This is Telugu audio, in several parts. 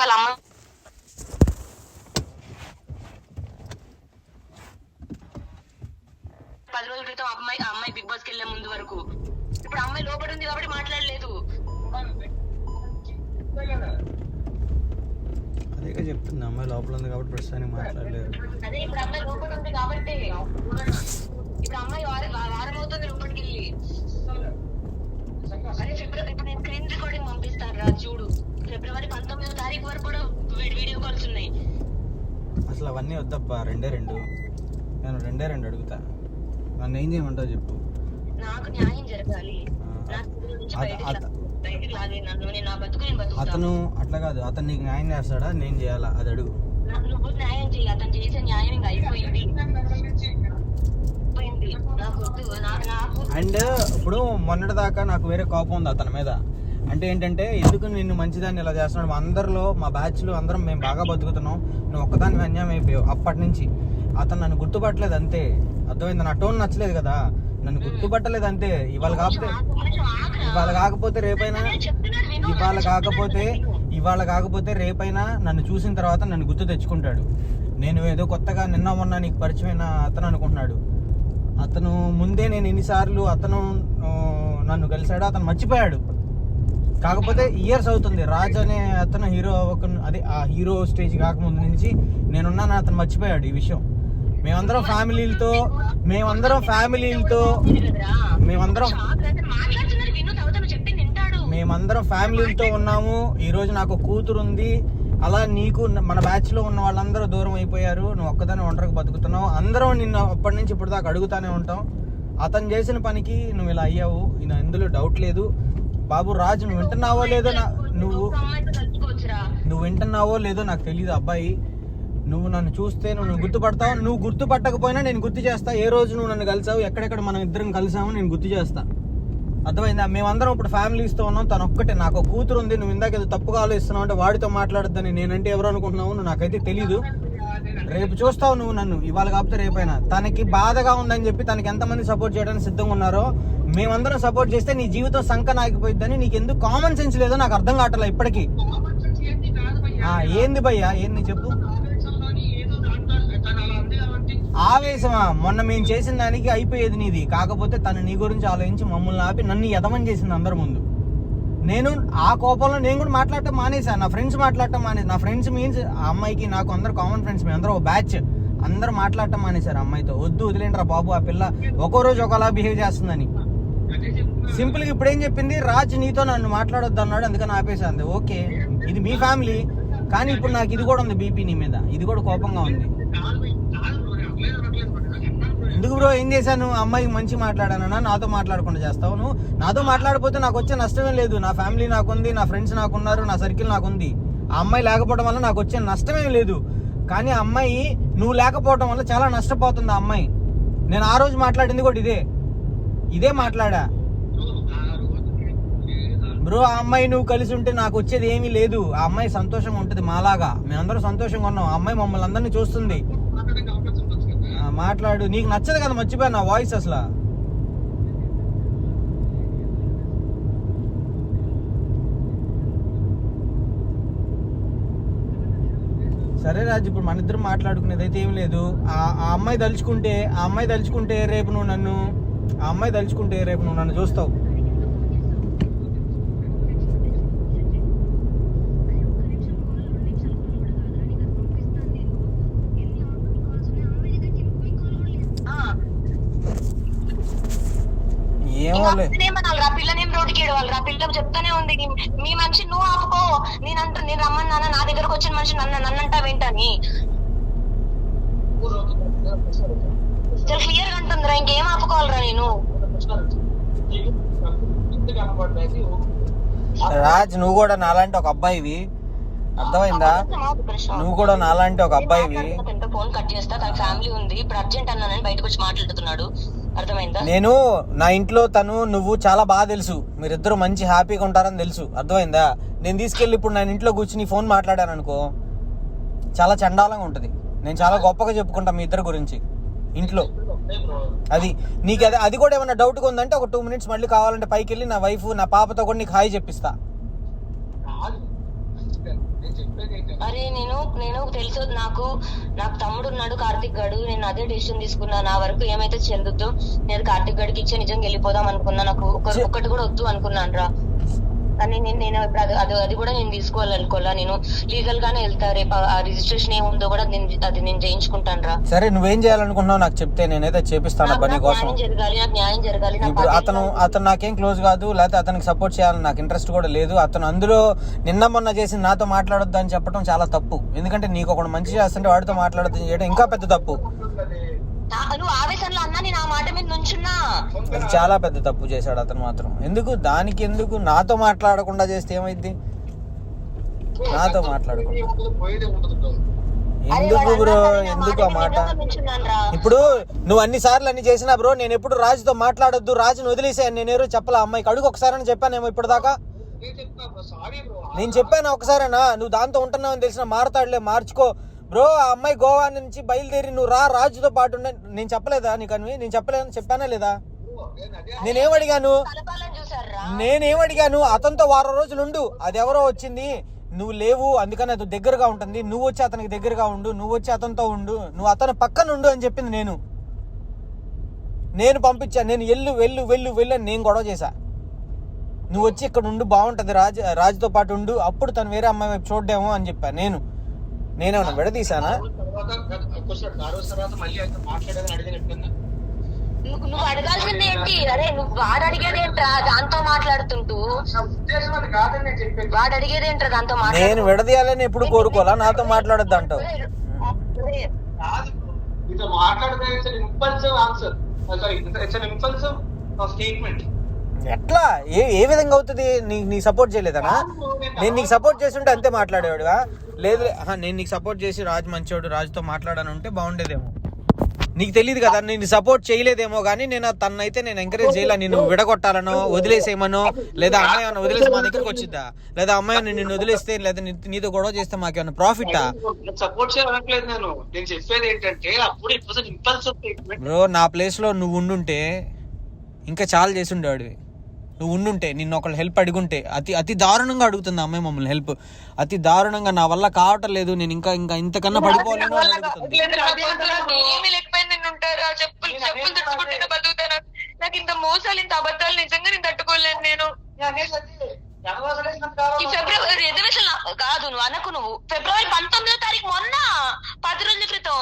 వాళ్ళ అమ్మ పది రోజుల క్రితం అమ్మాయి అమ్మాయి బిగ్ బాస్కి వెళ్ళే ముందు వరకు. ఇప్పుడు అమ్మాయి లోపడి ఉంది కాబట్టి మాట్లాడలేదు. అదేగా చెప్తుంది అమ్మాయి లోపల ఉంది కాబట్టి ప్రస్తుతానికి మాట్లాడలేరు అదే ఇప్పుడు అమ్మాయి లోపడి ఉంది కాబట్టి. ఇప్పుడు అమ్మాయి వారం వారం అవుతుంది లోపలికి వెళ్ళి. అదే ఫిబ్రవరి ఇప్పుడు నేను స్క్రీన్ రికార్డింగ్ పంపిస్తాను రా చూడు. ఫిబ్రవరి పంతొమ్మిదో తారీఖు వరకు కూడా వీడియో కాల్స్ ఉన్నాయి. అసలు అవన్నీ వద్దబ్బా రెండే రెండు. నేను రెండే రెండు అడుగుతా. నన్ను ఏం చేయమంటావు చెప్పు. నాకు న్యాయం జరగాలి. అతను అట్లా కాదు అతను నీకు న్యాయం చేస్తాడా? నేను చేయాలా? అది అడుగు. నువ్వు న్యాయం చేయి అతను చేసే న్యాయం అయిపోయింది అయిపోయింది నాకు వద్దు నా- నాకు అండ్ ఇప్పుడు మొన్నటి దాకా నాకు వేరే కోపం ఉంది అతని మీద. అంటే ఏంటంటే ఎందుకు నిన్ను మంచిదాన్ని ఇలా చేస్తున్నాడు? మా అందరిలో మా బ్యాచ్లో అందరం మేము బాగా బతుకుతున్నాం. నువ్వు ఒక్కదాని అన్యాయం అయిపోయావు అప్పటి నుంచి. అతను నన్ను గుర్తుపట్టలేదు అంతే. అర్థమైంది? నా టోన్ నచ్చలేదు కదా. నన్ను గుర్తుపట్టలేదు అంతే. ఇవాళ కాకపోతే ఇవాళ కాకపోతే రేపైనా ఇవాళ కాకపోతే ఇవాళ కాకపోతే రేపైనా నన్ను చూసిన తర్వాత నన్ను గుర్తు తెచ్చుకుంటాడు. నేను ఏదో కొత్తగా నిన్న మొన్న నీకు పరిచయమైన అతను అనుకుంటున్నాడు. అతను ముందే నేను ఎన్నిసార్లు అతను నన్ను కలిశాడు అతను మర్చిపోయాడు. కాకపోతే ఇయర్స్ అవుతుంది. రాజ్ అనే అతను హీరో అవ్వక అదే ఆ హీరో స్టేజ్ కాకముందు నుంచి నేనున్నాను అతను మర్చిపోయాడు ఈ విషయం. మేమందరం ఫ్యామిలీలతో మేమందరం ఫ్యామిలీలతో మేమందరం మేమందరం ఫ్యామిలీలతో ఉన్నాము. ఈరోజు నాకు కూతురు ఉంది అలా నీకు మన బ్యాచ్లో ఉన్న వాళ్ళందరూ దూరం అయిపోయారు. నువ్వు ఒక్కదానే ఒంటరికి బతుకుతున్నావు. అందరం నిన్ను అప్పటి నుంచి ఇప్పుడు దాకా అడుగుతానే ఉంటాం. అతను చేసిన పనికి నువ్వు ఇలా అయ్యావు. ఇది ఎందులో డౌట్ లేదు. బాబు రాజు నువ్వు వింటున్నావో లేదో నా నువ్వు నువ్వు వింటున్నావో లేదో నాకు తెలియదు అబ్బాయి. నువ్వు నన్ను చూస్తే నువ్వు గుర్తుపడతావు. నువ్వు గుర్తుపట్టకపోయినా నేను గుర్తు చేస్తా. ఏ రోజు నువ్వు నన్ను కలిసావు? ఎక్కడెక్కడ మనం ఇద్దరం కలిసామో నేను గుర్తు చేస్తా. అర్థమైందా? మేమందరం ఇప్పుడు ఫ్యామిలీస్తో ఉన్నాం. తను ఒక్కటే నాకు కూతురు ఉంది. నువ్వు ఇందాక ఏదో తప్పుగా ఆలోచిస్తున్నావు అంటే వాడితో మాట్లాడద్దని నేనంటే ఎవరు అనుకుంటున్నావు? నువ్వు నాకైతే తెలీదు. రేపు చూస్తావు నువ్వు నన్ను. ఇవాళ కాకపోతే రేపైనా. తనకి బాధగా ఉందని చెప్పి తనకి ఎంతమంది సపోర్ట్ చేయడానికి సిద్ధంగా ఉన్నారో మేమందరం సపోర్ట్ చేస్తే నీ జీవితం సంక నాగిపోయిద్దని నీకు ఎందుకు కామన్ సెన్స్ లేదో నాకు అర్థం కావట్లే ఇప్పటికీ. ఏంది భయ్యా? ఏంది చెప్పు ఆవేశంలోని ఏదో దాంట్లో తను అలా అంది కాబట్టి ఆవేశమా? మొన్న మేము చేసిన దానికి అయిపోయేది నీది. కాకపోతే తను నీ గురించి ఆలోచించి మమ్మల్ని ఆపి నన్ను యదమని చేసింది అందరి ముందు. నేను ఆ కోపంలో నేను కూడా మాట్లాడటం మానేశాను నా ఫ్రెండ్స్ మాట్లాడటం మానేసి నా ఫ్రెండ్స్ మీన్స్ ఆ అమ్మాయికి నాకు అందరు కామన్ ఫ్రెండ్స్ మేము అందరూ ఒక బ్యాచ్. అందరూ మాట్లాడటం మానేశారు అమ్మాయితో. వద్దు వదిలేంట్రా బాబు ఆ పిల్ల ఒక్కో రోజు ఒకలా బిహేవ్ చేస్తుందని. సింపుల్గా సింపుల్గా ఇప్పుడు ఏం చెప్పింది? రాజ్ నీతో నన్ను మాట్లాడొద్దు అన్నాడు అందుకని ఆపేసాను ఓకే ఇది మీ ఫ్యామిలీ. కానీ ఇప్పుడు నాకు ఇది కూడా ఉంది బీపీ నీ మీద. ఇది కూడా కోపంగా ఉంది. ఎందుకు బ్రో? ఏం చేశాను? అమ్మాయికి మంచి మాట్లాడానన్నా నాతో మాట్లాడకుండా చేస్తావు నువ్వు? నాతో మాట్లాడిపోతే నాకు వచ్చే నష్టమే లేదు. నా ఫ్యామిలీ నాకుంది నా ఫ్రెండ్స్ నాకున్నారు నా సర్కిల్ నాకుంది. ఆ అమ్మాయి లేకపోవడం వల్ల నాకు వచ్చే నష్టమే లేదు. కానీ అమ్మాయి నువ్వు లేకపోవడం వల్ల చాలా నష్టపోతుంది ఆ అమ్మాయి. నేను ఆ రోజు మాట్లాడింది కూడా ఇదే. ఇదే మాట్లాడా? బ్రో, ఆ బ్రో ఆ అమ్మాయి నువ్వు కలిసి ఉంటే నాకు వచ్చేది ఏమీ లేదు. ఆ అమ్మాయి సంతోషంగా ఉంటుంది మాలాగా. మేమందరం సంతోషంగా ఉన్నాం. ఆ అమ్మాయి మమ్మల్ని అందరినీ చూస్తుంది మాట్లాడడానికి అవకాశం ఉండొచ్చు కదా. ఆ, మాట్లాడు. నీకు నచ్చదు కదా మర్చిపోయా నా వాయిస్ అసలు. సరే రాజు ఇప్పుడు మన ఇద్దరు మాట్లాడుకునేది అయితే ఏం లేదు. ఆ ఆ అమ్మాయి తలుచుకుంటే ఆ అమ్మాయి తలుచుకుంటే రేపు నువ్వు నన్ను ఆ అమ్మాయి తలుచుకుంటే రేపు నువ్వు నన్ను చూస్తావు ఆ. ఏమోలే ఏమనాలి రా పిల్లనేం రోడ్డుకి పిల్ల చెప్తానే ఉంది. మీ మనిషి నువ్వు ఆపుకో. నేనంట నేను రమ్మన్నానా నా దగ్గరకు వచ్చిన మనిషి నన్ను నన్నంటా వింటని. చాలా క్లియర్గా అంటుందిరా ఇంకేం ఆపుకోవాలిరా నేను? రాజ్ నువ్వు కూడా నాలాంటి ఒక అబ్బాయివి. అర్థమైందా? నువ్వు కూడా నాలాంటి ఒక అబ్బాయివి. ఫోన్ కట్ చేస్తా? తన ఫ్యామిలీ ఉంది. ఇప్పుడు అర్జెంట్ అన్నానని బయటకు వచ్చి మాట్లాడుతున్నాడు. అర్థమైందా? నేను నా ఇంట్లో తను నువ్వు చాలా బాగా తెలుసు. మీరిద్దరు మంచి హ్యాపీగా ఉంటారని తెలుసు. అర్థమైందా? నేను తీసుకెళ్ళి ఇప్పుడు నేను ఇంట్లో కూర్చుని ఫోన్ మాట్లాడాను అనుకో చాలా చండాలంగా ఉంటుంది. నేను చాలా గొప్పగా చెప్పుకుంటా మీ ఇద్దరు గురించి. ఇంట్లో. అదే నీకు అది అది కూడా ఏమైనా డౌట్గా ఉందంటే ఒక టూ మినిట్స్ మళ్ళీ కావాలంటే పైకి వెళ్ళి నా వైఫ్ నా పాపతో కూడా నీకు హాయ్ చెప్పిస్తా కాదు నేను చెప్పేది ఏంటంటే అరే నేను నేను తెలుసు నాకు నాకు తమ్ముడు ఉన్నాడు కార్తిక్ గడు. నేను అదే డెసిషన్ తీసుకున్నా. నా వరకు ఏమైతే చెందుద్దో నేను కార్తిక్ గడికి ఇచ్చే నిజంగా వెళ్ళిపోదాం అనుకున్నా. నాకు ఒక- ఛీ. ఒక్కటి కూడా వద్దు అనుకున్నాను రా కానీ నేను నేను ఇప్పుడు అది అది అది కూడా నేను తీసుకోవాలనుకోవాలా? నేను లీగల్ గానే వెళ్తా రేపు ఆ రిజిస్ట్రేషన్ ఏముందో కూడా నేను అది నేను చేయించుకుంటాను రా. సరే నువ్వేం చేయాలనుకుంటున్నావు? నాకు చెప్తే నేనైతే చేపిస్తాను నాకు నాకు కోసం. న్యాయం జరగాలి నాకు న్యాయం జరగాలి నా ఇప్పుడు బాధ్యత అతను నాకు- అతను నాకేం క్లోజ్ కాదు లేకపోతే అతనికి సపోర్ట్ చేయాలని నాకు ఇంట్రెస్ట్ కూడా లేదు. అతను అందులో నిన్న మొన్న చేసి నాతో మాట్లాడొద్దు అని చెప్పడం చాలా తప్పు. ఎందుకంటే నీకు ఒకడు మంచి చేస్తుంటే వాడితో మాట్లాడొద్దు చేయడం ఇంకా పెద్ద తప్పు. నువ్వు ఆవేశంలో అన్నా నేను ఆ మాట మీద నుంచున్నా. అది చాలా పెద్ద తప్పు చేశాడు అతను మాత్రం. ఎందుకు? దానికి ఎందుకు? నాతో మాట్లాడకుండా చేస్తే ఏమైంది నాతో మాట్లాడకుండా. ఎందుకు బ్రో? ఎందుకు ఆ మాట? ఇప్పుడు నువ్వు అన్ని సార్లు అన్ని చేసినా బ్రో నేను ఎప్పుడు రాజుతో మాట్లాడొద్దు రాజుని వదిలేసాను నేను ఎవరో చెప్పాలా? అమ్మాయికి అడుగు ఒకసారి అని చెప్పానేమో సారీ బ్రో నేను చెప్పాను ఒకసారేనా? నువ్వు దాంతో ఉంటున్నావు అని తెలిసిన మారతాడులే మార్చుకో. బ్రో ఆ అమ్మాయి గోవా నుంచి బయలుదేరి నువ్వు రా రాజుతో పాటు ఉండే. నేను చెప్పలేదా నీకు అని నేను చెప్పలేదని చెప్పానా లేదా? నేనేం అడిగాను? నేనేం అడిగాను అతనితో వారం రోజులు ఉండు. అది ఎవరో వచ్చింది. నువ్వు లేవు అందుకని అది దగ్గరగా ఉంటుంది. నువ్వు వచ్చి అతనికి దగ్గరగా ఉండు. నువ్వు వచ్చి అతనితో ఉండు. నువ్వు అతని పక్కన ఉండు అని చెప్పింది నేను. నేను పంపించాను నేను ఎల్లు వెళ్ళు వెళ్ళు వెళ్ళు అని నేను గొడవ చేశా. నువ్వు వచ్చి ఇక్కడ ఉండు బాగుంటుంది. రాజు రాజుతో పాటు ఉండు. అప్పుడు తను వేరే అమ్మాయి వైపు చూడ్డాము అని చెప్పాను నేను. నేనేమన్నా విడదీశానా? నువ్వు నువ్వు అడగాల్సింది ఏంటి? అరే నువ్వు వాడు అడిగేది ఏంట్రా? దాంతో మాట్లాడుతుంటూ. నా ఉద్దేశం అది కాదని నేను చెప్పేది. వాడు అడిగేది ఏంట్రా దాంతో నేను విడదీయాలని ఎప్పుడు కోరుకోవాలా? నాతో మాట్లాడొద్దు అంటావు. అరే, కాదు మీతో మాట్లాడితే it's impulsive answer sorry it's impulsive statement ఎట్లా? ఏ ఏ విధంగా అవుతుంది? నీ నీ సపోర్ట్ చేయలేదనా? నేను నీకు సపోర్ట్ చేస్తుంటే అంతే మాట్లాడేవాడుగా లేదు నేను నీకు సపోర్ట్ చేసి రాజు మంచోడు రాజుతో మాట్లాడాను ఉంటే బాగుండేదేమో. నీకు తెలియదు కదా నేను సపోర్ట్ చేయలేదేమో కానీ నేను తనైతే నేను ఎంకరేజ్ చేయలే. నేను విడగొట్టాలనో వదిలేసేయమనో లేదా అమ్మాయి ఏమైనా వదిలేసి మా దగ్గరికి వచ్చిద్దా? లేదా అమ్మాయి నిన్ను వదిలేస్తే లేదా నీతో గొడవ చేస్తే మాకేమైనా ప్రాఫిటా సపోర్ట్ నేను. నేను చెప్పేది ఏంటంటే అప్పుడు నా ప్లేస్లో నువ్వు ఉండుంటే ఇంకా చాలా చేసి ఉండేవాడివి. నువ్వు ఉండుంటే నిన్ను ఒకళ్ళు హెల్ప్ అడుగుంటే అతి అతి దారుణంగా అడుగుతుంది అమ్మాయి మమ్మల్ని హెల్ప్. అతి దారుణంగా నా వల్ల కావటం లేదు నేను ఇంకా ఇంకా ఇంతకన్నా పడిపోలేను అని అడుగుతుంది. నాకు ఇంత మోసాలు ఇంత అబద్ధాలు నిజంగా నేను తట్టుకోలేను నేను. ఈ ఫిబ్రవరి రిజర్వేషన్ కాదు నువ్వు అనకు నువ్వు. ఫిబ్రవరి పంతొమ్మిదో తారీఖు మొన్న పది రోజుల క్రితం.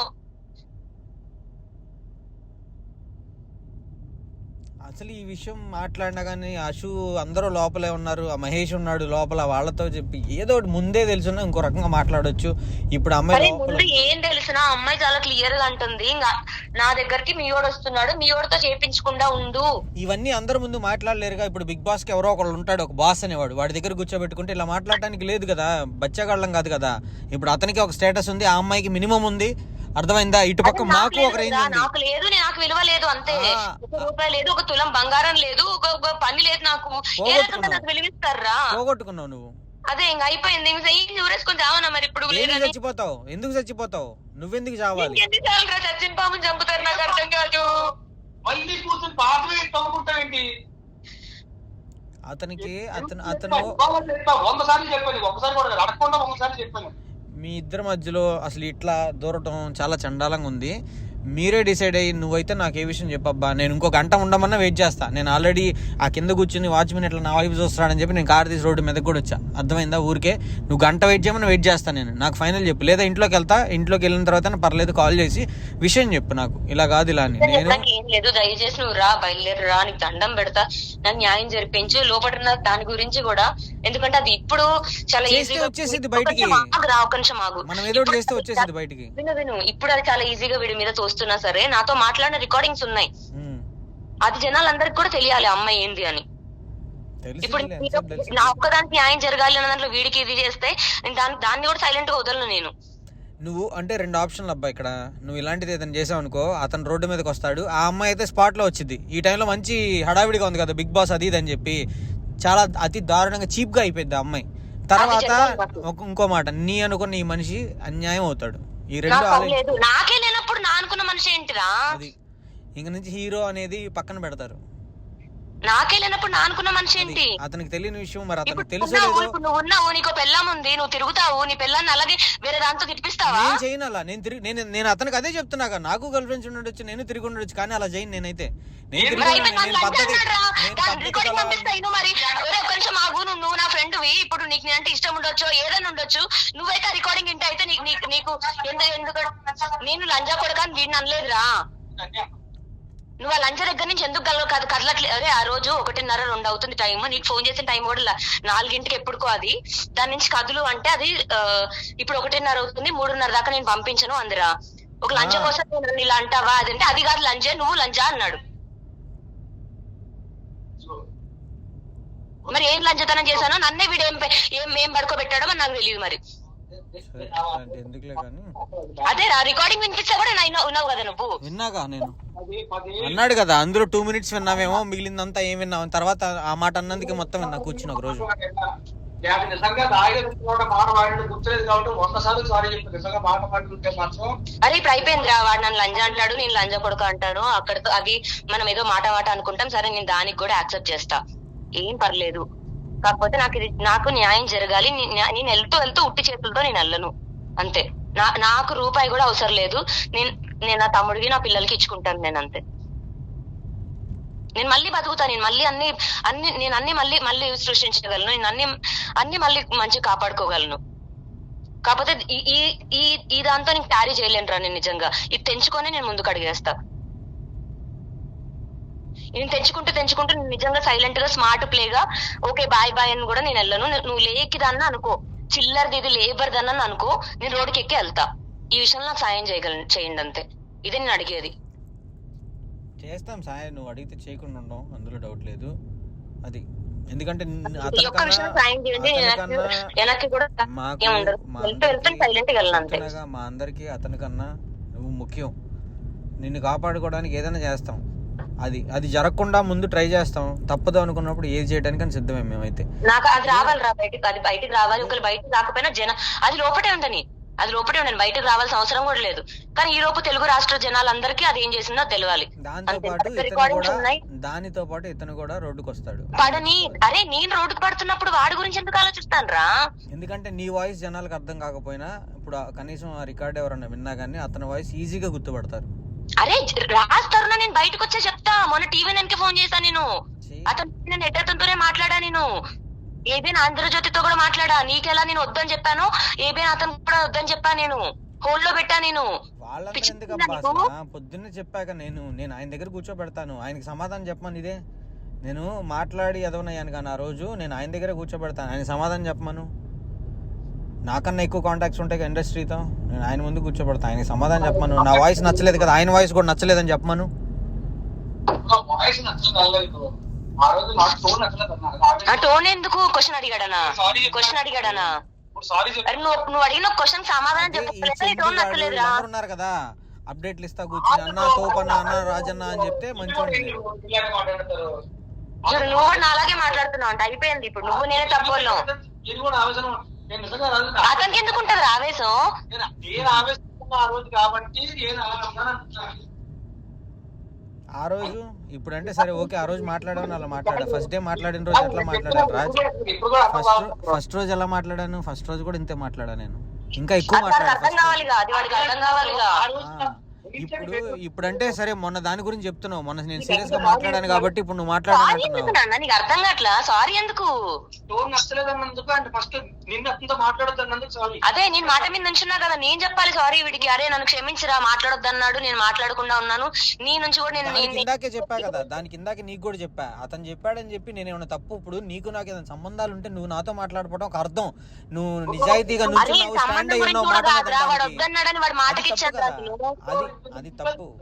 అసలు ఈ విషయం మాట్లాడినా కానీ అశు అందరూ లోపలే ఉన్నారు ఆ మహేష్ ఉన్నాడు లోపల వాళ్ళతో చెప్పి ఏదో ఒకటి ముందే తెలుసున్నా ఇంకో రకంగా మాట్లాడొచ్చు. ఇప్పుడు అమ్మాయి ముందు ఏం తెలిసిన? అమ్మాయి చాలా క్లియర్గా అంటుంది. ఇంకా నా దగ్గరికి మీ వాడు వస్తున్నాడు మీ వాడితో చేపించకుండా ఉండు. ఇవన్నీ అందరి ముందు మాట్లాడలేరుగా. ఇప్పుడు బిగ్ బాస్కి ఎవరో ఒకళ్ళు ఉంటాడు ఒక బాస్ అనేవాడు. వాడి దగ్గర కూర్చోబెట్టుకుంటే ఇలా మాట్లాడడానికి లేదు కదా. బచ్చగాళ్ళం కాదు కదా. ఇప్పుడు అతనికి ఒక స్టేటస్ ఉంది ఆ అమ్మాయికి మినిమం ఉంది. అర్థమైందా ఇటు పక్క మాకు నాకు ఒక లేదు రేంజ్ ఉంది నాకు లేదు నేను నాకు విలువ లేదు అంతే. ఒక రూపాయి లేదు ఒక తులం బంగారం లేదు ఒక పని లేదు నాకు ఏ రకంగా. నాకు విలువిస్తారా పోగొట్టుకున్నావు నువ్వు అదే ఇంకా అయిపోయింది ఇంక ఏం చూరేసుకొని చావనా మరి ఇప్పుడు ఎందుకు చచ్చిపోతావు ఎందుకు చచ్చిపోతావు నువ్వెందుకు చావాలి సార్లు రా చచ్చిన పాముని చంపుతారు నాకు అర్థం కాదు మళ్ళీ కూర్చొని పాటలు తవ్వుకుంటావేంటి అతనికి అతను అతను వంద సార్లు చెప్పాను ఒకసారి కూడా అడగకుండా ఒకసారి చెప్పాను మీ ఇద్దరి మధ్యలో అసలు ఇట్లా దూరటం చాలా చండాలంగా ఉంది. మీరే డిసైడ్ అయ్యి నువ్వైతే నాకు ఏ విషయం చెప్పబ్బా నేను ఇంకో గంట ఉండమన్నా వెయిట్ చేస్తా. నేను ఆల్రెడీ ఆ కింద కూర్చుని వాచ్మెన్ ఇట్లా నా వైపు చూస్తాడని చెప్పి నేను కార్ తీసి రోడ్డు మీదకి కూడా వచ్చా అర్థమైందా ఊరికే? నువ్వు గంట వెయిట్ చేయమని వెయిట్ చేస్తాను నేను. నాకు ఫైనల్ చెప్పు. లేదా ఇంట్లోకి వెళ్తా ఇంట్లోకి వెళ్ళిన తర్వాత పర్లేదు కాల్ చేసి విషయం చెప్పు నాకు. ఇలా కాదు ఇలా అని. నేను లేదు దయచేసి నువ్వు రా బయలుదేరి రా నీకు దండం పెడతా. నాకు న్యాయం జరిపించు. లోపల దాని గురించి కూడా. ఎందుకంటే అది ఇప్పుడు చాలా ఈజీగా వచ్చేసిద్ది ఒక బయటికి. ఒక నిమిషం ఆగు. మనం ఏదో చేస్తే వచ్చేసింది బయటికి. విను విను. ఇప్పుడు అది చాలా ఈజీగా వీడి మీద తోస్తున్నా సరే నాతో మాట్లాడిన రికార్డింగ్స్ ఉన్నాయి. అది జనాలందరికి కూడా తెలియాలి అమ్మాయి ఏంది అని. ఇప్పుడు. నా ఒక్కదానికి న్యాయం జరగాలి అన్న దాంట్లో వీడికి ఇది చేస్తే నేను దాన్ని దాన్ని కూడా సైలెంట్గా వదలను నేను. నువ్వు అంటే రెండు ఆప్షన్లు అబ్బా ఇక్కడ. నువ్వు ఇలాంటిది ఏదైనా చేసావు అనుకో అతను రోడ్డు మీదకి వస్తాడు. ఆ అమ్మాయి అయితే స్పాట్లో వచ్చింది. ఈ టైంలో మంచి హడావిడిగా ఉంది కదా బిగ్ బాస్ అది ఇది అని చెప్పి. చాలా అతి దారుణంగా చీప్గా అయిపోయింది ఆ అమ్మాయి. తర్వాత ఇంకో మాట నీ అనుకున్న ఈ మనిషి అన్యాయం అవుతాడు. ఈ రెండు నాకు లేదు లేనప్పుడు నా అనుకున్న మనిషి ఏంటిరా? ఇంక నుంచి హీరో అనేది పక్కన పెడతారు. నాకే లేనప్పుడు నా అనుకున్న మనిషి ఏంటి? అతనికి తెలియని విషయం మరి అతనికి తెలుసు నువ్వు ఉన్నావు నీకు పెళ్ళాం ఉంది నువ్వు తిరుగుతావు నీ పెళ్ళాన్ని అలాగే వేరే దాంతో తిప్పిస్తావా? నేను చేయను అలా. నేను తిరిగి నేను నేను అతనికి అదే చెప్తున్నా కదా. నాకు గర్ల్ ఫ్రెండ్స్ ఉండొచ్చు నేను తిరిగి ఉండొచ్చు కానీ అలా చేయను నేనైతే. నేను నువ్వు నా ఫ్రెండ్వి ఇప్పుడు నీకు నేనంటే ఇష్టం ఉండొచ్చు ఏదైనా ఉండొచ్చు. నువ్వైతే రికార్డింగ్ ఇంటి అయితే నీకు నీకు నీకు ఎందుకు నేను లంజా కొడక అని వీడిని అనలేదురా. నువ్వు ఆ లంచ దగ్గర నుంచి ఎందుకు గల కద కదలట్లే అరే ఆ రోజు ఒకటిన్నర రెండు అవుతుంది టైం నీకు ఫోన్ చేసిన టైం కూడా నాలుగింటికి ఎప్పుడుకో అది. దాని నుంచి కదులు అంటే అది ఇప్పుడు ఒకటిన్నర అవుతుంది మూడున్నర దాకా నేను పంపించను అందురా. ఒక లంచ. కోసం నన్ను ఇలా అంటావా? అదంటే అది కాదు లంచే నువ్వు లంచా అన్నాడు. మరి ఏం లంచతనం చేశానో? నన్నే వీడు ఏం ఏం ఏం పడుకోబెట్టాడో మరి నాకు తెలియదు మరి. ఎందుకులే కానీ. అదే రికార్డింగ్ వినిపిస్తే కూడా ఉన్నావు కదా నువ్వు? విన్నాగా నేను. అన్నాడు కదా అందులో టూ మినిట్స్ విన్నావేమో మిగిలిందంతా ఏం విన్నావు? తర్వాత ఆ మాట అన్నందుకే మొత్తం విన్నా కూర్చుని ఒక రోజు. అరే ఇప్పుడు అయిపోయింది రా వాడు నన్ను లంజ అంటాడు నేను లంజ కొడుకు అంటాను. అక్కడతో అది మనం ఏదో మాట మాట అనుకుంటాం సరే నేను దానికి కూడా యాక్సెప్ట్ చేస్తా. ఏం పర్లేదు. కాకపోతే నాకు ఇది నాకు న్యాయం జరగాలి. నేను వెళ్తూ వెళ్తూ ఉట్టి చేతులతో నేను వెళ్ళను. అంతే. నా నాకు రూపాయి కూడా అవసరం లేదు. నేను నేను నా తమ్ముడికి నా పిల్లలకి ఇచ్చుకుంటాను నేను అంతే. నేను మళ్ళీ బతుకుతాను. నేను మళ్ళీ అన్ని అన్ని నేను అన్ని మళ్ళీ మళ్ళీ సృష్టించగలను. నేను అన్ని అన్ని మళ్ళీ మంచిగా కాపాడుకోగలను. కాకపోతే ఈ ఈ ఈ దాంతో నేను క్యారీ చేయలేను రా నేను నిజంగా. ఇది తెంచుకొని నేను ముందుకు అడిగేస్తా. నేను తెంచుకుంటూ తెంచుకుంటూ నిజంగా సైలెంట్గా స్మార్ట్ ప్లేగా ఓకే బాయ్ బాయ్ అని కూడా నేను వెళ్ళను. నువ్వు లేకిదన్నా అనుకో చిల్లరది ఇది లేబర్ దన్నా అనుకో నేను రోడ్డుకి ఎక్కి వెళ్తా. ఈ విషయంలో నాకు సాయం చేయగలను చేయండి అంతే. ఇదే నేను అడిగేది. చేస్తాం సాయం నువ్వు అడిగితే చేయకుండా ఉండవు అందులో డౌట్ లేదు. అది. ఎందుకంటే గా మా అందరికి అతనికన్నా నువ్వు ముఖ్యం. నిన్ను కాపాడుకోవడానికి ఏదైనా చేస్తాం. అది అది జరగకుండా ముందు ట్రై చేస్తాం. తప్పదు అనుకున్నప్పుడు ఏది చేయడానికి సిద్ధమే మేమైతే. నాకు అది రావాలి రా బయటికి అది బయటికి రావాలి. ఒకరు బయటికి రాకపోయినా జన అది లోపటే ఉండని అది లోపటే ఉండని బయటకు రావాల్సిన అవసరం కూడా లేదు. కానీ ఈ లోపు తెలుగు రాష్ట్ర జనాలందరికీ అది ఏం చేసిందో తెలియాలి. దానితో పాటు ఇతను కూడా రోడ్డుకు వస్తాడు పడని అరే నేను రోడ్డుకు పడుతున్నప్పుడు వాడి గురించి ఎందుకు ఆలోచిస్తాను రా? ఎందుకంటే నీ వాయిస్ జనాలకు అర్థం కాకపోయినా ఇప్పుడు కనీసం ఆ రికార్డ్ ఎవరన్నా విన్నా కానీ అతని వాయిస్ ఈజీగా గుర్తుపడతారు. అరే రాస్తారు నేను బయటకు వచ్చే చెప్తా. మొన్న టీవీ నైన్కి ఫోన్ చేశా నేను. అతను నేను మాట్లాడా నేను. ఏబిఎన్ ఆంధ్రజ్యోతితో కూడా మాట్లాడా. నీకెలా నేను వద్దని చెప్పాను? ఏబిఎన్ అతను కూడా వద్దని చెప్పా నేను. హోల్డ్లో పెట్టా నేను? పొద్దున్నే చెప్పాక నేను నేను ఆయన దగ్గర కూర్చోబెడతాను. ఆయనకి సమాధానం చెప్పమని ఇదే. నేను మాట్లాడి ఎదవనయ్యాను కానీ ఆ రోజు నేను ఆయన దగ్గర కూర్చోబెడతాను. ఆయన సమాధానం చెప్పమను. నాకన్నా ఎక్కువ కాంటాక్ట్స్ ఉంటాయి కదా ఇండస్ట్రీతో నేను ఆయన ముందు కూర్చోబెడతాను ఆయనకి సమాధానం చెప్పమను. నా వాయిస్ నచ్చలేదు కదా. ఆయన వాయిస్ కూడా నచ్చలేదని చెప్పమను. ఆ టోన్ అన్నా. ఎందుకు? క్వశ్చన్ అడిగాడనా. క్వశ్చన్ అడిగాడనా? అరే నువ్వు నువ్వు అడిగిన క్వశ్చన్ సమాధానం చెప్పలేదు ఈ టోన్ నచ్చలేదురా ఉన్నారు కదా. అప్డేట్లు ఇస్తా కూర్చుని అన్న తోపన్న అన్న రాజన్న అని చెప్తే మంచిగా నువ్వు కూడా నాలాగే మాట్లాడుతున్నావు అంటే అయిపోయింది. ఇప్పుడు నువ్వు నేనే తప్పోళ్ళం ఇది కూడా ఆవేశం నేను నిజంగా అతనికి ఎందుకు ఉంటది ఆవేశం? నేను నేను ఆవేశం ఆ రోజు కాబట్టి నేను. ఆ రోజు? ఇప్పుడు అంటే సరే ఓకే ఆ రోజు మాట్లాడాను అలా మాట్లాడా. ఫస్ట్ డే మాట్లాడిన రోజు ఎట్లా మాట్లాడాను? రాజ్ ఇప్పుడు కూడా అర్థం ఫస్ట్. ఫస్ట్ రోజు ఎలా మాట్లాడాను? ఫస్ట్ రోజు కూడా ఇంతే మాట్లాడా నేను? ఇంకా ఎక్కువ అది ఇప్పుడు ఇప్పుడంటే సరే మొన్న దాని గురించి చెప్తున్నావు. మొన్న నేను సీరియస్గా మాట్లాడాను కాబట్టి ఇప్పుడు నువ్వు మాట్లాడాను నీకు అర్థం కావట్లా? సారీ ఎందుకు? టోన్ నచ్చలేదు అన్నందుకు అంటే ఫస్ట్ నిన్న మాట్లాడొద్దన్నందుకు సారీ. అదే నేను మాట మీద నుంచున్నా కదా. నేను చెప్పాలి సారీ వీడికి. అరే నన్ను క్షమించరా మాట్లాడొద్దన్నాడు నేను మాట్లాడకుండా ఉన్నాను. నీ నుంచి కూడా నేను ఇందాకే చెప్పా కదా. దానికి ఇందాకే నీకు కూడా చెప్పా. అతను చెప్పాడని చెప్పి నేను ఏమైనా తప్పు ఇప్పుడు నీకు నాకు ఏదైనా సంబంధాలు ఉంటే నువ్వు నాతో మాట్లాడుకోవడం ఒక అర్థం. నువ్వు నిజాయితీగా నుంచున్నావు స్టాండ్ సంబంధం అయి గురించి ఉన్నావు మాట వాడు. వద్దన్నాడని మాటకి అది అది తప్పు.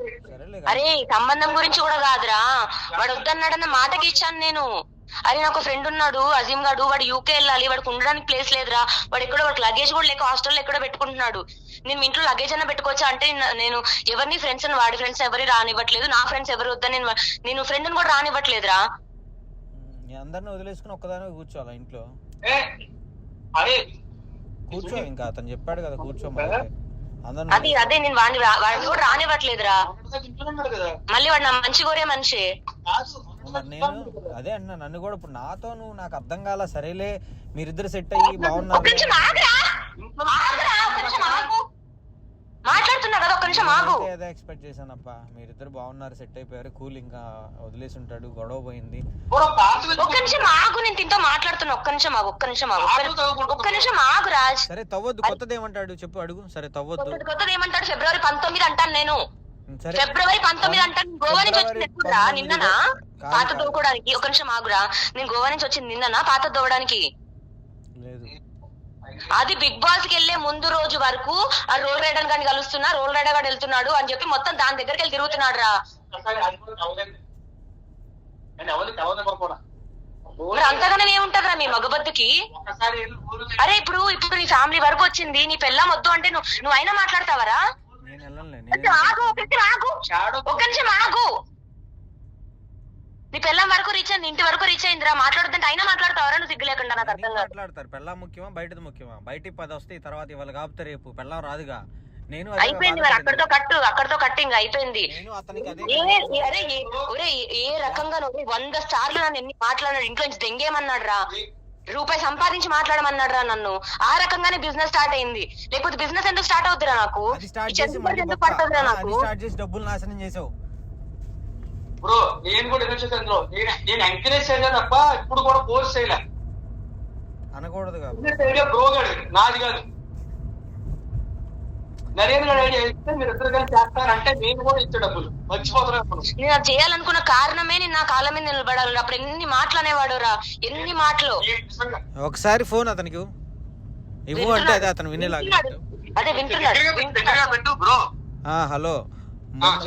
అరే సంబంధం గురించి కూడా కాదురా. వాడు వద్దన్నాడన్న మాటకి ఇచ్చాను నేను. అరే నాకు ఫ్రెండ్ ఉన్నాడు అజీమ్ గాడు. వాడు యూకే వెళ్ళాలి వాడికి ఉండడానికి ప్లేస్ లేదురా. వాడు ఎక్కడో వాడికి లగేజ్ కూడా లేక హాస్టల్లో ఎక్కడో పెట్టుకుంటున్నాడు. నేను ఇంట్లో లగేజ్ అన్న పెట్టుకోవచ్చా? అంటే నేను- ఎవరిని ఫ్రెండ్స్ అని వాడి ఫ్రెండ్స్ ఎవరి రానివ్వట్లేదు. నా ఫ్రెండ్స్ ఎవరు వద్దని నేను నేను ఫ్రెండ్ కూడా రానివ్వట్లేదురా. అందరిని వదిలేసుకుని ఒక్కదాని కూర్చోవాలా ఇంట్లో? కూర్చో ఇంకా అతను చెప్పాడు కదా కూర్చో అది అదే నేను వాడిని వాడిని కూడా రానివ్వట్లేదురా. మళ్ళీ వాడు నా మంచి కోరే మనిషి. నేను అదే అన్నా నన్ను కూడా ఇప్పుడు నాతో నువ్వు నాకు అర్థం కాల సరేలే మీరిద్దరు సెట్ అయ్యి బాగున్నారు కదా నిమిషం ఆగు. ఎక్స్పెక్ట్ చేశానప్ప. మీరిద్దరు బాగున్నారు సెట్ అయిపోయారు కూల్ ఇంకా వదిలేసి ఉంటాడు గొడవ పోయింది. ఒక్క నిమిషం ఆగు నేను తింటో మాట్లాడుతున్నా ఒక్క నిమిషం ఆగు ఒక్క నిమిషం ఆగు. ఒక్క నిమిషం- ఆగు రాజ్. సరే తవ్వద్దు కొత్తది ఏమంటాడు చెప్పు అడుగు. సరే తవ్వద్దు. కొత్తది కొత్తది ఏమంటాడు? ఫిబ్రవరి పంతొమ్మిది అంటాను నేను. సరే. ఫిబ్రవరి పంతొమ్మిది అంటాను. గోవా నుంచి వచ్చింది నిన్ననా? పాత కాదు. దోవడానికి ఒక నిమిషం ఆగురా. నేను గోవా నుంచి వచ్చింది నిన్ననా? పాత దోవడానికి అది బిగ్ బాస్కి వెళ్ళే ముందు రోజు వరకు ఆ రోల్ రైడర్ గాని కలుస్తున్నా రోల్ రైడర్ గాడు వెళ్తున్నాడు అని చెప్పి మొత్తం దాని దగ్గరికి వెళ్ళి తిరుగుతున్నాడు రా. మరి అంతగానే ఏముంటదిరా మీ మగబద్దుకి? అరే ఇప్పుడు ఇప్పుడు నీ ఫ్యామిలీ వరకు వచ్చింది నీ పెళ్ళం వద్దు అంటే నువ్వు నువ్వు అయినా మాట్లాడతావరా నేను ఆగు ఒక నిమిషం ఆగు షాడో ఒక్క నిమిషం ఆగు నీ పెళ్ళం వరకు రీచ్ అయింది ఇంటి వరకు రీచ్ అయిందిరా. మాట్లాడుతుంటే అయినా మాట్లాడతావరా? నువ్వు సిగ్గు లేకుండా నాకు అర్థం కాదు. మాట్లాడతారు. పెళ్ళం ముఖ్యమా బయటది ముఖ్యమా? బయటికి పది వస్తాయి తర్వాత ఇవాళ కాపుతా రేపు. పెళ్ళం రాదుగా. నేను అదే అయిపోయింది మరి. అక్కడితో. కట్టు అక్కడితో కట్టింగ్ అయిపోయింది. నేను అతనికి అదే ఏ ఏ- అరే ఏ- ఒరే ఏ- ఏ రకంగా నువ్వు వంద సార్లు నన్ను ఎన్ని మాట్లాడాడు ఇంట్లో నుంచి దెంగేమన్నాడు రా రూపాయి సంపాదించి మాట్లాడమన్నాడు రా నన్ను. ఆ రకంగానే బిజినెస్ స్టార్ట్ అయింది. లేకపోతే బిజినెస్ ఎందుకు స్టార్ట్ అవుతురా నాకు? అది స్టార్ట్ ఈ చేసి చెత్త మళ్ళీ ఎందుకు. పడుతుందిరా నాకు? అది స్టార్ట్ చేసి డబ్బులు నాశనం చేసావు. బ్రో నేను కూడా ఎదురు చేశాను అందులో నేను నేను ఎంకరేజ్ చేయలే తప్ప ఇప్పుడు కూడా పోస్ట్ చేయలే. అనకూడదు బ్రో గాడి నాది కాదు. నరేంద్ర గారు ఐడియా ఇస్తే మీరు ఇద్దరు కలిసి చేస్తారంటే నేను కూడా ఇచ్చే డబ్బులు. మర్చిపోతున్నా నేను అది చేయాలనుకున్న కారణమే నేను నా కాళ్ళ మీద నిలబడాలి. అప్పుడు ఎన్ని మాటలు అనేవాడు రా? ఎన్ని మాటలు? ఒకసారి ఫోన్ అతనికి. ఇవ్వు అంటే అదే అతను వినేలాగా. అదే వింటున్నాడు. హలో.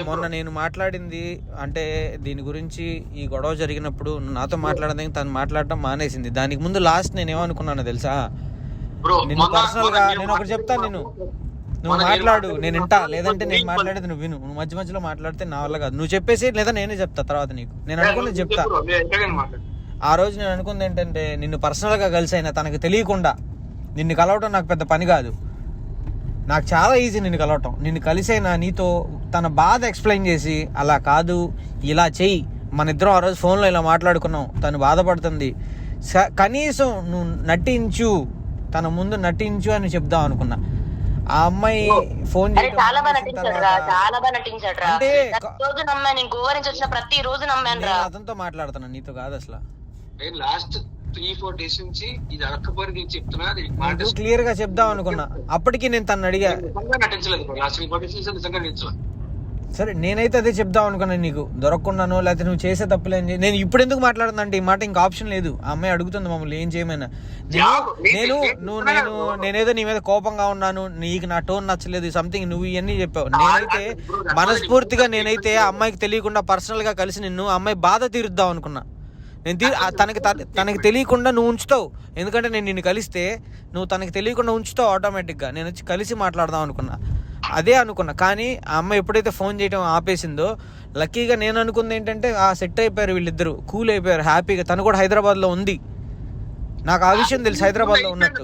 మొన్న- నేను మాట్లాడింది అంటే దీని గురించి ఈ గొడవ జరిగినప్పుడు నాతో మాట్లాడడానికి తను మాట్లాడటం మానేసింది. దానికి ముందు లాస్ట్ నేను ఏమనుకున్నానో తెలుసా? నిన్ను పర్సనల్గా నేను ఒకటి చెప్తాను నేను. నువ్వు మాట్లాడు నేను వింటా లేదంటే నేను మాట్లాడేది నువ్వు విను. నువ్వు మధ్య మధ్యలో మాట్లాడితే నా వల్ల కాదు. నువ్వు చెప్పేసి లేదా నేనే చెప్తా తర్వాత నీకు. నేను అనుకున్నది చెప్తా. ఆ రోజు నేను అనుకుంది ఏంటంటే నిన్ను పర్సనల్గా కలిసి అయినా తనకు తెలియకుండా నిన్ను కలవటం నాకు పెద్ద పని కాదు. నాకు చాలా ఈజీ నిన్ను కలవటం. నిన్ను కలిసైనా నీతో తన బాధ ఎక్స్ప్లెయిన్ చేసి అలా కాదు ఇలా చెయ్యి. మన ఇద్దరం ఆ రోజు ఫోన్లో ఇలా మాట్లాడుకున్నాం. తను బాధపడుతుంది. స- కనీసం నువ్వు నటించు తన ముందు నటించు అని చెప్దాం అనుకున్నా. ఆ అమ్మాయి ఫోన్ అరే చేయటం చాలా బాగా మానేసిన నటించాడు రా తర్వాత చాలా బాగా నటించాడు రా అంటే ప్రతి రోజు నమ్మాను నేను గోవా నుంచి వచ్చిన ప్రతి రోజు నమ్మాను నేను రా అతనితో మాట్లాడుతున్నాను నీతో కాదు అసలు. లాస్ట్ త్రీ ఫోర్ డేస్ నుంచి ఇది నేను చెప్తున్నా నువ్వు క్లియర్గా చెప్దాం అనుకున్నా. అప్పటికి నేను తను అడిగా. నటించలేదు లాస్ట్ త్రీ ఫోర్ డేస్ నుంచి నిజంగా నటించలేదు సరే నేనైతే అదే చెప్దాం అనుకున్నాను నీకు. దొరకకుండాను లేకపోతే నువ్వు చేసే తప్పులేం చే- నేను ఇప్పుడు ఎందుకు మాట్లాడుతున్నా అంటే ఈ మాట ఇంకా ఆప్షన్ లేదు. ఆ అమ్మాయి అడుగుతుంది మమ్మల్ని ఏం చేయమన్నా నేను నువ్వు నేను నేనేదో నీ మీద కోపంగా ఉన్నాను. నీకు నా టోన్ నచ్చలేదు సంథింగ్ నువ్వు ఇవన్నీ చెప్పావు. నేనైతే మనస్ఫూర్తిగా నేనైతే అమ్మాయికి తెలియకుండా పర్సనల్గా కలిసి నిన్ను అమ్మాయి బాధ తీరుద్దాం అనుకున్నా. నేను తనకి తనకి తెలియకుండా నువ్వు ఉంచుతావు. ఎందుకంటే నేను నిన్ను కలిస్తే నువ్వు తనకి తెలియకుండా ఉంచుతావు ఆటోమేటిక్గా నేను వచ్చి కలిసి మాట్లాడదాం అనుకున్నా. అదే అనుకున్నా. కానీ ఆ అమ్మాయి ఎప్పుడైతే ఫోన్ చేయడం ఆపేసిందో లక్కీగా నేను అనుకుంది ఏంటంటే ఆ సెట్ అయిపోయారు వీళ్ళిద్దరు. కూల్ అయిపోయారు. హ్యాపీగా. తను కూడా హైదరాబాద్లో ఉంది. నాకు ఆ విషయం తెలుసు. హైదరాబాద్లో ఉన్నట్టు.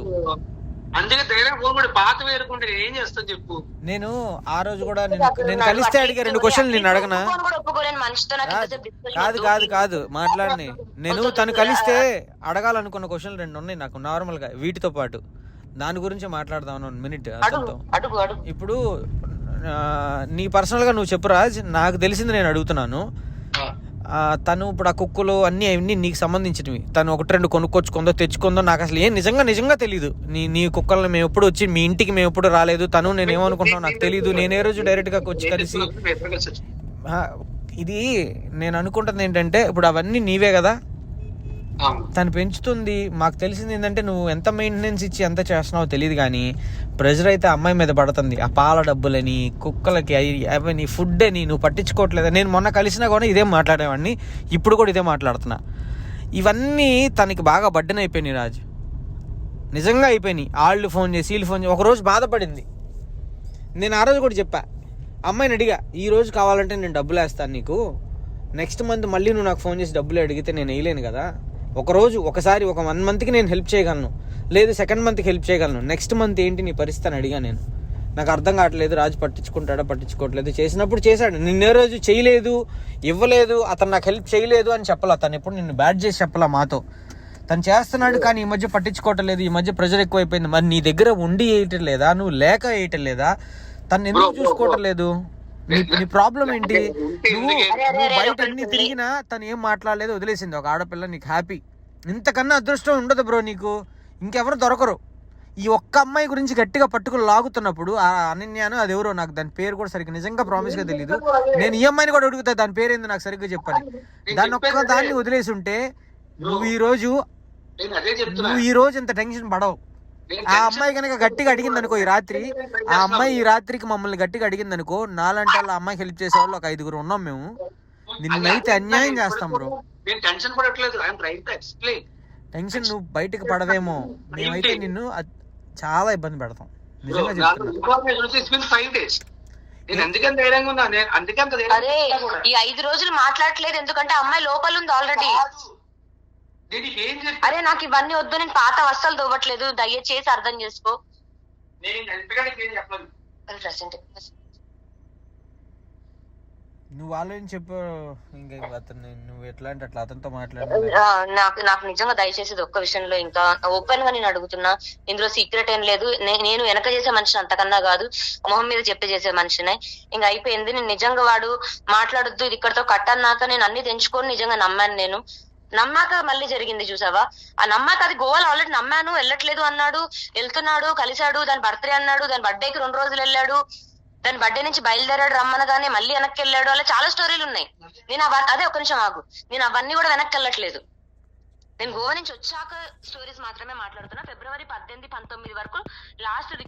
అందుకే ధైర్యం ఫోన్ కూడా పాత వేరుకుంటే నేను ఏం చేస్తాను చెప్పు. నేను ఆ రోజు కూడా నేను నేను కలిస్తే అడిగా రెండు క్వశ్చన్లు నేను అడగనా? కాదు కాదు. కాదు మాట్లాడని. నేను తను కలిస్తే అడగాలనుకున్న క్వశ్చన్లు రెండు ఉన్నాయి నాకు నార్మల్గా వీటితో పాటు. దాని గురించి మాట్లాడదాం మినిట్ అడుగు అతనితో అడుగు అడుగు. ఇప్పుడు నీ పర్సనల్గా నువ్వు చెప్పు రాజ్. నాకు తెలిసింది నేను అడుగుతున్నాను. తను ఇప్పుడు ఆ కుక్కలు అన్ని అన్ని నీకు సంబంధించినవి. తను ఒకటి రెండు కొనుక్కొచ్చుకుందో తెచ్చుకుందో నాకు అసలు ఏం నిజంగా నిజంగా తెలియదు నీ నీ కుక్కల్ని మేము ఎప్పుడు వచ్చి మీ ఇంటికి మేము ఎప్పుడు రాలేదు. తను నేను ఏమనుకుంటున్నావు నాకు తెలియదు నేను ఏ రోజు డైరెక్ట్గా వచ్చి కలిసి ఇది నేను అనుకుంటుంది ఏంటంటే ఇప్పుడు అవన్నీ నీవే కదా. తను పెంచుతుంది. మాకు తెలిసింది ఏంటంటే నువ్వు ఎంత మెయింటెనెన్స్ ఇచ్చి ఎంత చేస్తున్నావో తెలియదు కానీ ప్రెజర్ అయితే అమ్మాయి మీద పడుతుంది. ఆ పాల డబ్బులని కుక్కలకి అవి- నీ ఫుడ్ అని నువ్వు పట్టించుకోవట్లేదు నేను మొన్న కలిసినా కూడా ఇదే మాట్లాడేవాడిని. ఇప్పుడు కూడా ఇదే మాట్లాడుతున్నా. ఇవన్నీ తనకి బాగా బడ్డన అయిపోయినాయి రాజు. నిజంగా అయిపోయినాయి. వాళ్ళు ఫోన్ చేసి వీళ్ళు ఫోన్ చేసి ఒకరోజు బాధపడింది. నేను ఆ రోజు కూడా చెప్పా. అమ్మాయిని అడిగా ఈ రోజు కావాలంటే నేను డబ్బులు వేస్తాను నీకు. నెక్స్ట్ మంత్ మళ్ళీ నువ్వు నాకు ఫోన్ చేసి డబ్బులు అడిగితే నేను వేయలేను కదా. ఒక రోజు ఒకసారి ఒక వన్ మంత్కి నేను హెల్ప్ చేయగలను. లేదు సెకండ్ మంత్కి హెల్ప్ చేయగలను. నెక్స్ట్ మంత్ ఏంటి నీ పరిస్థితి అని అడిగా నేను. నాకు అర్థం కావట్లేదు రాజు పట్టించుకుంటాడా పట్టించుకోవట్లేదు. చేసినప్పుడు చేశాడు. నిన్నే రోజు చేయలేదు ఇవ్వలేదు అతను నాకు హెల్ప్ చేయలేదు అని చెప్పాల. తను ఎప్పుడు నిన్ను బ్యాడ్ చేసి చెప్పాల మాతో. తను చేస్తున్నాడు కానీ ఈ మధ్య పట్టించుకోవటం లేదు ఈ మధ్య ప్రెజర్ ఎక్కువైపోయింది. మరి నీ దగ్గర ఉండి వేయటం లేదా? నువ్వు లేక వేయటం లేదా? తను ఎందుకు చూసుకోవటం లేదు నీ ప్రాబ్లం ఏంటి? నువ్వు నువ్వు బయట అన్ని తిరిగినా తను ఏం మాట్లాడలేదు వదిలేసింది. ఒక ఆడపిల్ల నీకు హ్యాపీ ఇంతకన్నా అదృష్టం ఉండదు బ్రో నీకు. ఇంకెవరు దొరకరు. ఈ ఒక్క అమ్మాయి గురించి గట్టిగా పట్టుకుని లాగుతున్నప్పుడు ఆ అనన్యాను అది ఎవరో నాకు దాని పేరు కూడా సరిగ్గా నిజంగా ప్రామిస్గా తెలియదు నేను ఈ అమ్మాయిని కూడా అడుగుతా దాని పేరు ఏంది నాకు సరిగ్గా చెప్పని. దాన్ని ఒక్క దాన్ని వదిలేసి ఉంటే నువ్వు ఈ రోజు నేను అదే చెప్తున్నా. నువ్వు ఈ రోజు ఇంత టెన్షన్ పడవు. ఆ అమ్మాయి కనుక గట్టిగా అడిగింది అనుకో ఈ రాత్రి ఆ అమ్మాయి ఈ రాత్రికి మమ్మల్ని గట్టిగా అడిగింది అనుకో నాలంటే వాళ్ళ అమ్మాయికి హెల్ప్ చేసే వాళ్ళు ఒక ఐదుగురు ఉన్నాం మేము. నిన్నైతే అన్యాయం చేస్తాం బ్రో. నేను టెన్షన్ పడట్లేదు. టెన్షన్ నువ్వు బయటకు పడవేమో. మేమైతే నిన్ను చాలా ఇబ్బంది పెడతాం. నిజంగా చెప్తున్నా. నేను అందుకని ధైర్యంగా ఉన్నా. అందుకే అంత. ఈ ఐదు రోజులు మాట్లాడట్లేదు. ఎందుకంటే అమ్మాయి లోపల ఉంది ఆల్రెడీ ఏం అరే నాకు ఇవన్నీ వద్దు నేను పాత వస్తలు దోవట్లేదు దయచేసి అర్థం చేసుకో. నేను ఎంతకంటే ఏం చెప్పలేదు ప్రెసెంట్ నువ్వు ఆలోచన చెప్పు ఇంకా అతను నువ్వు ఎట్లా అంటే అట్లా అతనితో మాట్లాడు. నాకు నాకు నిజంగా దయచేసి ఇది ఒక్క విషయంలో ఇంకా ఓపెన్గా నేను అడుగుతున్నా ఇందులో సీక్రెట్ ఏం లేదు. నే- నేను వెనక చేసే మనిషిని అంతకన్నా కాదు మొహం మీద చెప్పి చేసే మనిషినే. ఇంకా అయిపోయింది నేను నిజంగా వాడు మాట్లాడొద్దు ఇది ఇక్కడతో కట్టన్నాక నేను అన్ని తెంచుకొని నిజంగా నమ్మాను నేను. నమ్మాక మళ్ళీ జరిగింది చూసావా? ఆ నమ్మాక అది గోవాలో ఆల్రెడీ నమ్మాను వెళ్ళట్లేదు అన్నాడు వెళ్తున్నాడు కలిశాడు దాని బర్త్డే అన్నాడు దాని బర్త్డేకి రెండు రోజులు వెళ్ళాడు దాని బర్త్డే నుంచి బయలుదేరాడు రమ్మనగానే మళ్ళీ వెనక్కి వెళ్ళాడు అలా చాలా స్టోరీలు ఉన్నాయి. నేను అదే ఒక నిమిషం ఆగు. నేను అవన్నీ కూడా వెనక్కి వెళ్ళట్లేదు. నేను గోవా నుంచి వచ్చాక స్టోరీస్ మాత్రమే మాట్లాడుతున్నా. ఫిబ్రవరి పద్దెనిమిది పంతొమ్మిది వరకు లాస్ట్ రికార్డ్